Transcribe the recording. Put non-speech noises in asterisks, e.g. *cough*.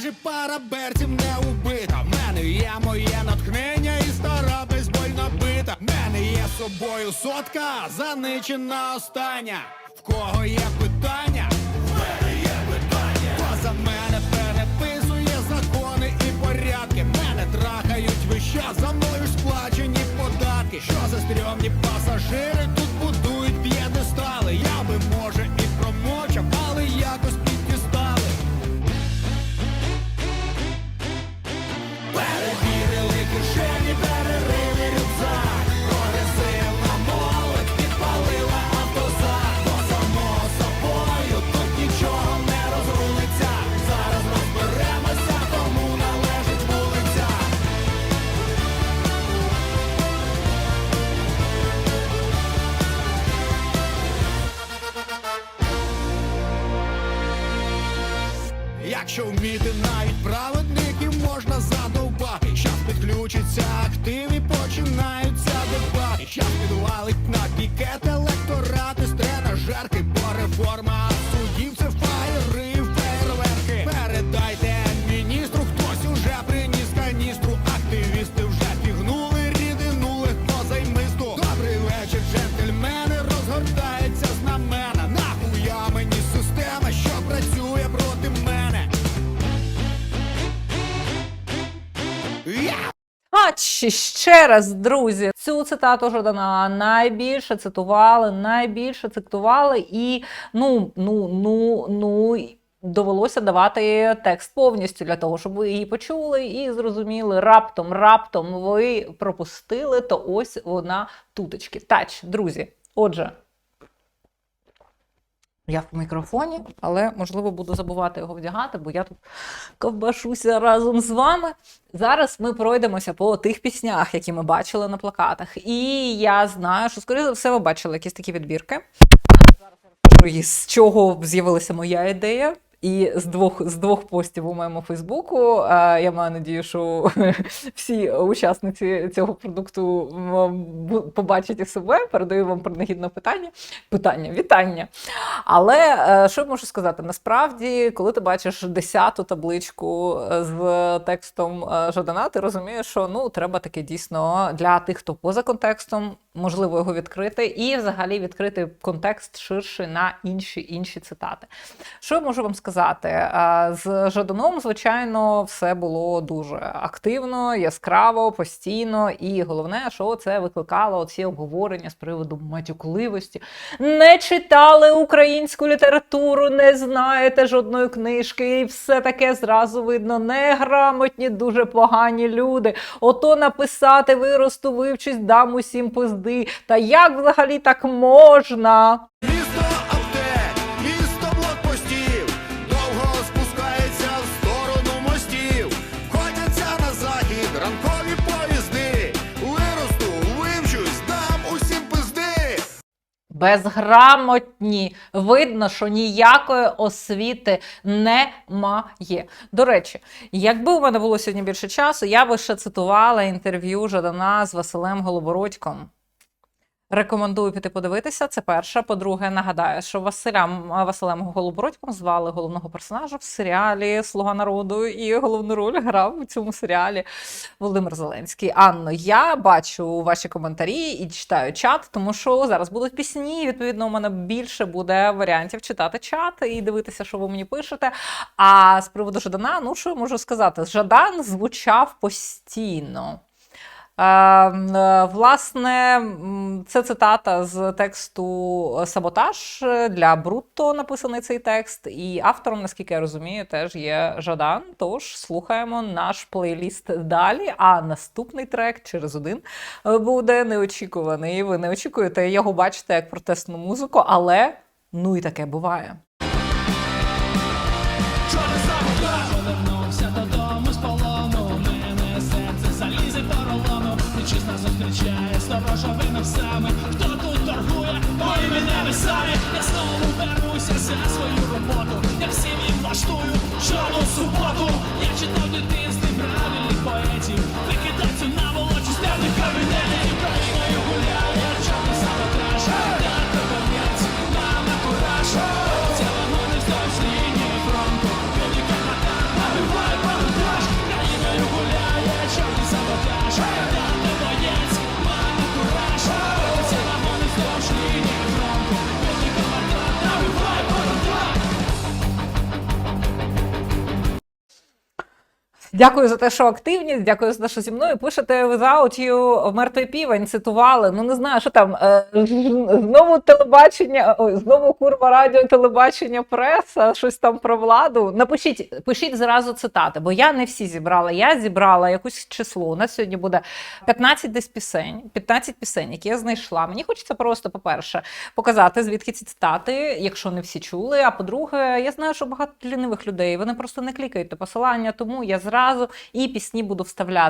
каже, пара берців не убита. В мене є моє натхнення і стара безбольна бита. В мене є собою сотка, заничена остання. В кого є питання? В мене є питання. Хто за мене переписує закони і порядки. Мене трахають час, за мною сплачені податки. Що за стрьомні пасажири Якщо вміти навіть праведників можна задовбати. Щас підключиться актив і починаються дебати Щас підвалить на пікет А ще раз, друзі, цю цитату Жадана найбільше цитували, найбільше цитували, і ну, ну, ну, ну. Довелося давати текст повністю для того, щоб ви її почули і зрозуміли раптом, раптом ви пропустили, то ось вона тутечки. Тач, друзі. Отже, я в мікрофоні, але можливо буду забувати його вдягати, бо я тут ковбашуся разом з вами. Зараз ми пройдемося по тих піснях, які ми бачили на плакатах. І я знаю, що, скоріше за все, ви бачили якісь такі відбірки. Зараз я розкажу, з чого з'явилася моя ідея. І з двох з двох постів у моєму Фейсбуку. е, Я маю надію, що *laughs* всі учасниці цього продукту побачать і себе. Передаю вам принагідне питання. Питання, вітання. Але е, що я можу сказати? Насправді, коли ти бачиш десяту табличку е, з текстом е, Жадана, ти розумієш, що ну треба таке дійсно для тих, хто поза контекстом, можливо його відкрити, і взагалі відкрити контекст ширший на інші інші цитати. Що я можу вам сказати? Е, З Жаданом, звичайно, все було дуже активно, яскраво, постійно, і головне, що це викликало ці обговорення з приводу матюкливості. Не читали українську літературу, не знаєте жодної книжки, і все таке зразу видно. Неграмотні, дуже погані люди. Ото написати виросту, вивчись, дам усім пизди. Та як взагалі так можна? Безграмотні. Видно, що ніякої освіти немає. До речі, якби у мене було сьогодні більше часу, я би ще цитувала інтерв'ю Жадана з Василем Голобородьком. Рекомендую піти подивитися. Це перше. По-друге, нагадаю, що Василям Василем Голобородьком звали головного персонажа в серіалі Слуга народу, і головну роль грав у цьому серіалі Володимир Зеленський. Анно, я бачу ваші коментарі і читаю чат, тому що зараз будуть пісні. і, Відповідно, у мене більше буде варіантів читати чат і дивитися, що ви мені пишете. А з приводу Жадана, ну що я можу сказати? Жадан звучав постійно. Е, е, Власне, це цитата з тексту Саботаж для Брутто написаний цей текст. І автором, наскільки я розумію, теж є Жадан. Тож слухаємо наш плейліст далі. А наступний трек через один е, буде неочікуваний. Ви не очікуєте його бачите як протестну музику, але ну і таке буває. Повернувся поролону, Вітчизна зустрічає сторожовими псами. Хто тут торгує моїми небесами? Я знову беруся за свою роботу. Я всім їм влаштую чорну суботу. Я читав дитинстві правильних поетів. Викидай Дякую за те, що активність. Дякую за те, що зі мною пишете without you мертвий півень. Цитували. Ну не знаю, що там е, знову телебачення, ой, знову курва радіо, телебачення, преса, щось там про владу. Напишіть, пишіть зразу цитати, бо я не всі зібрала. Я зібрала якусь число. У нас сьогодні буде 15 десь пісень, 15 пісень, які я знайшла. Мені хочеться просто, по-перше, показати, звідки ці цитати, якщо не всі чули. А по-друге, я знаю, що багато лінивих людей вони просто не клікають посилання, тому я зразу і пісні буду вставляти.